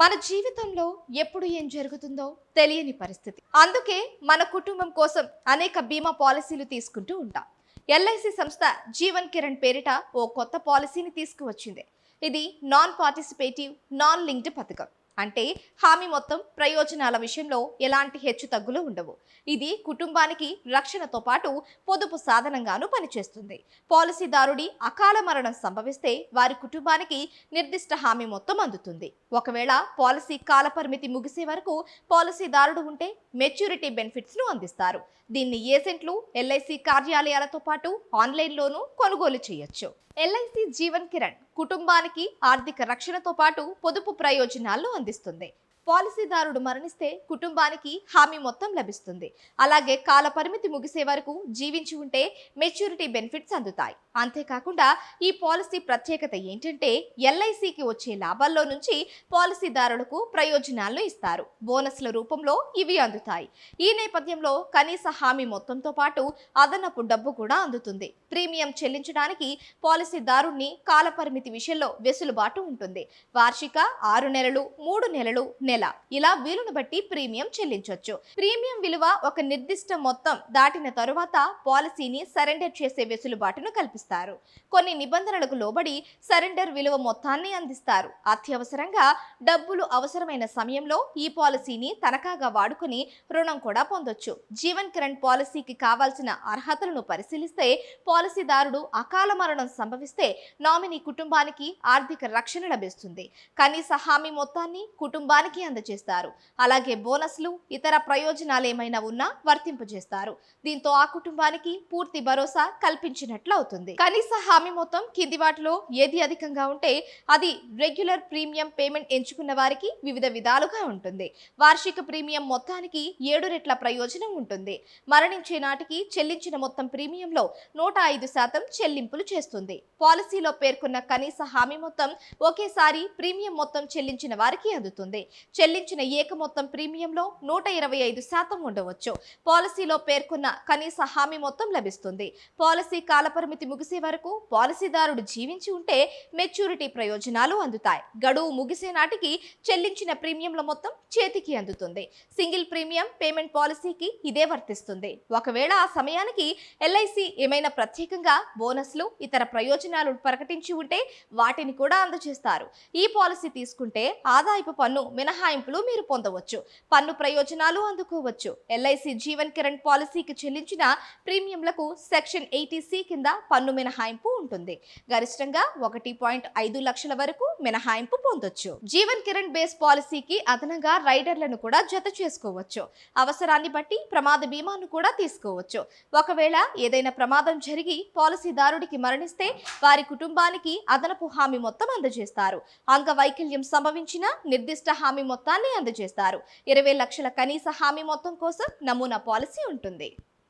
మన జీవితంలో ఎప్పుడు ఏం జరుగుతుందో తెలియని పరిస్థితి. అందుకే మన కుటుంబం కోసం అనేక బీమా పాలసీలు తీసుకుంటూ ఉంటాం. ఎల్ఐసి సంస్థ జీవన్ కిరణ్ పేరిట ఓ కొత్త పాలసీని తీసుకువచ్చింది. ఇది నాన్ పార్టిసిపేటివ్ నాన్ లింక్డ్ పథకం. అంటే హామీ మొత్తం ప్రయోజనాల విషయంలో ఎలాంటి హెచ్చు తగ్గులు ఉండవు. ఇది కుటుంబానికి రక్షణతో పాటు పొదుపు సాధనంగాను పనిచేస్తుంది. పాలసీదారుడి అకాల మరణం సంభవిస్తే వారి కుటుంబానికి నిర్దిష్ట హామీ మొత్తం అందుతుంది. ఒకవేళ పాలసీ కాలపరిమితి ముగిసే వరకు పాలసీదారుడు ఉంటే మెచ్యూరిటీ బెనిఫిట్స్ను అందిస్తారు. దీన్ని ఏజెంట్లు ఎల్ఐసి కార్యాలయాలతో పాటు ఆన్లైన్లోనూ కొనుగోలు చేయొచ్చు. ఎల్ఐసి జీవన్ కిరణ్ కుటుంబానికి ఆర్థిక రక్షణతో పాటు పొదుపు ప్రయోజనాలు అందిస్తుంది. పాలసీదారుడు మరణిస్తే కుటుంబానికి హామీ మొత్తం లభిస్తుంది. అలాగే కాల పరిమితి ముగిసే వరకు జీవించి ఉంటే మెచ్యూరిటీ బెనిఫిట్స్ అందుతాయి. అంతేకాకుండా ఈ పాలసీ ప్రత్యేకత ఏంటంటే ఎల్ఐసికి వచ్చే లాభాల్లో నుంచి పాలసీదారులకు ప్రయోజనాలను ఇస్తారు. బోనస్ల రూపంలో ఇవి అందుతాయి. ఈ నేపథ్యంలో కనీస హామీ మొత్తంతో పాటు అదనపు డబ్బు కూడా అందుతుంది. ప్రీమియం చెల్లించడానికి పాలసీదారుణ్ణి కాలపరిమితి విషయంలో వెసులుబాటు ఉంటుంది. వార్షిక ఆరు నెలలు మూడు నెలలు నెల ఇలా వీలును బట్టి ప్రీమియం చెల్లించవచ్చు ప్రీమియం విలువ ఒక నిర్దిష్ట మొత్తం దాటిన తరువాత పాలసీని సరెండర్ చేసే వెసులుబాటును కల్పిస్తారు. కొన్ని నిబంధనలకు లోబడి సరెండర్ విలువ మొత్తాన్ని అందిస్తారు. అత్యవసరంగా డబ్బులు అవసరమైన సమయంలో ఈ పాలసీని తనఖాగా వాడుకుని రుణం కూడా పొందొచ్చు. జీవన్ కిరణ్ పాలసీకి కావాల్సిన అర్హతలను పరిశీలిస్తే పాలసీదారుడు అకాల మరణం సంభవిస్తే నామినీ కుటుంబానికి ఆర్థిక రక్షణ లభిస్తుంది. కనీస హామీ మొత్తాన్ని కుటుంబానికి అందజేస్తారు. అలాగే బోనస్లు ఇతర ప్రయోజనాలు ఏమైనా ఉన్నా వర్తింపజేస్తారు. దీంతో ఆ కుటుంబానికి పూర్తి భరోసా కల్పించినట్లు అవుతుంది కనీస హామీ మొత్తం కింది వాటిలో ఏది అధికంగా ఉంటే అది రెగ్యులర్ ప్రీమియం పేమెంట్ ఎంచుకున్న వారికి వివిధ విధాలుగా ఉంటుంది. వార్షిక ప్రీమియం మొత్తానికి ఏడు రెట్ల ప్రయోజనం ఉంటుంది. మరణించే నాటికి చెల్లించిన మొత్తం ప్రీమియంలో నూట ఐదు శాతం చెల్లింపులు చేస్తుంది. పాలసీలో పేర్కొన్న కనీస హామీ మొత్తం ఒకేసారి ప్రీమియం మొత్తం చెల్లించిన వారికి అందుతుంది. చెల్లించిన ఏక మొత్తం ప్రీమియంలో నూట ఇరవై ఐదు శాతం ఉండవచ్చు. పాలసీలో పేర్కొన్న కనీస హామీ మొత్తం లభిస్తుంది. పాలసీ కాలపరిమితి ముగిసే వరకు పాలసీదారుడు జీవించి ఉంటే మెచ్యూరిటీ ప్రయోజనాలు అందుతాయి. గడువు ముగిసే నాటికి చెల్లించిన ప్రీమియంల మొత్తం చేతికి అందుతుంది. సింగిల్ ప్రీమియం పేమెంట్ పాలసీకి ఇదే వర్తిస్తుంది. ఒకవేళ ఆ సమయానికి ఎల్ఐసి ఏమైనా ప్రత్యేకంగా బోనస్లు ఇతర ప్రయోజనాలు ప్రకటించి ఉంటే వాటిని కూడా అందజేస్తారు. ఈ పాలసీ తీసుకుంటే ఆదాయపు పన్ను మినహా మినహాయింపులు మీరు పొందవచ్చు. పన్ను ప్రయోజనాలు అందుకోవచ్చు. ఎల్ఐసి జీవన్ కిరణ్ పాలసీకి చెల్లించిన ప్రీమియంలకు సెక్షన్ ఎయిటీసీ కింద పన్ను మినహాయింపు ఉంటుంది. గరిష్టంగా ఒకటి పాయింట్ ఐదు లక్షల వరకు మినహాయింపు పొందొచ్చు. జీవన్ కిరణ్ బేస్ పాలసీకి అదనంగా రైడర్లను కూడా జత చేసుకోవచ్చు. అవసరాన్ని బట్టి ప్రమాద బీమాను కూడా తీసుకోవచ్చు. ఒకవేళ ఏదైనా ప్రమాదం జరిగి పాలసీదారుడికి మరణిస్తే వారి కుటుంబానికి అదనపు హామీ మొత్తం అందజేస్తారు. అంగవైకల్యం సంభవించిన నిర్దిష్ట హామీ మొత్తాన్ని అందజేస్తారు. ఇరవై లక్షల కనీస హామీ మొత్తం కోసం నమూనా పాలసీ ఉంటుంది.